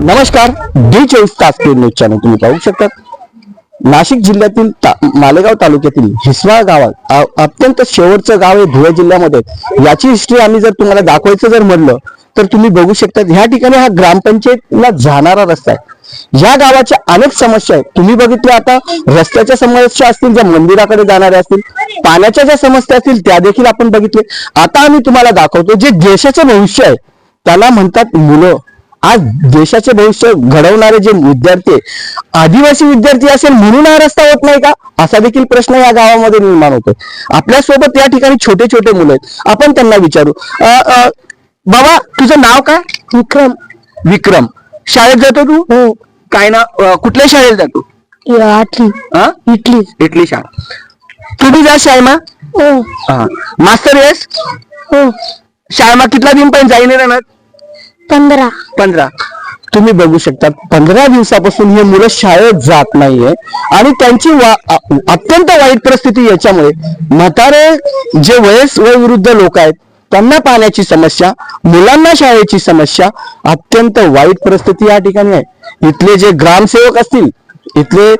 नमस्कार डी चोवीस तास न्यूज चॅनल तुम्ही पाहू शकता नाशिक जिल्ह्यातील ता- मालेगाव तालुक्यातील हिसवाळ गावात अत्यंत शेवटचं गाव आहे धुळे जिल्ह्यामध्ये. याची हिस्ट्री आम्ही जर तुम्हाला दाखवायचं जर म्हणलं तर तुम्ही बघू शकता ह्या ठिकाणी हा ग्रामपंचायतला जाणारा रस्ता आहे. या गावाच्या अनेक समस्या आहेत. तुम्ही बघितल्या आता रस्त्याच्या समस्या असतील ज्या मंदिराकडे जाणाऱ्या असतील पाण्याच्या ज्या समस्या असतील त्या देखील आपण बघितले. आता आम्ही तुम्हाला दाखवतो जे देशाचं भविष्य आहे त्याला म्हणतात मुलं. आज देशाचे भविष्य घडवणारे जे विद्यार्थी आदिवासी विद्यार्थी असेल म्हणून हा रस्ता होत नाही का? असा देखील प्रश्न या गावामध्ये निर्माण होतो आपल्यासोबत या ठिकाणी छोटे छोटे मुलं आहेत. आपण त्यांना विचारू. अ, अ, बाबा तुझं नाव काय? विक्रम. विक्रम. शाळेत जातो तू? हो. काय ना अ, कुठल्या शाळेत जातो? आठली हा? इटली. इटली शाळा. तुम्ही जा शाळेमा? हो. हा. मास्तर येस? हो. शाळेमा कितला दिन पण जाईन राहणार? पंधरा. पंधरा. तुम्ही बघू शकता पंधरा दिवसापासून हे मुलं शाळेत जात नाहीये. आणि त्यांची वा- अत्यंत वाईट परिस्थिती याच्यामुळे म्हातारे जे वयस वयोवृद्ध लोक आहेत त्यांना पाण्याची समस्या मुलांना शाळेची समस्या अत्यंत वाईट परिस्थिती या ठिकाणी आहे. इथले जे ग्रामसेवक असतील इथले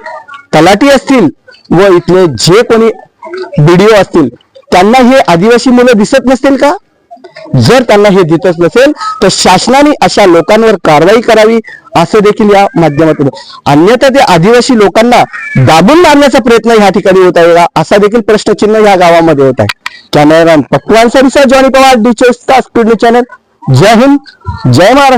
तलाठी असतील व इथले जे कोणी बीडीओ असतील त्यांना हे आदिवासी मुलं दिसत नसतील का? जर त्यांना हे देतच नसेल तर शासनाने अशा लोकांवर कारवाई करावी असं देखील या माध्यमातून. अन्यथा ते आदिवासी लोकांना दाबून मारण्याचा प्रयत्न या ठिकाणी होत आहे. असा देखील प्रश्नचिन्ह या गावामध्ये होत आहे. कॅमेरामॅन पक्वान सरिसा जॉनी पवार डी चोवीस तास चॅनल. जय हिंद जय महाराष्ट्र.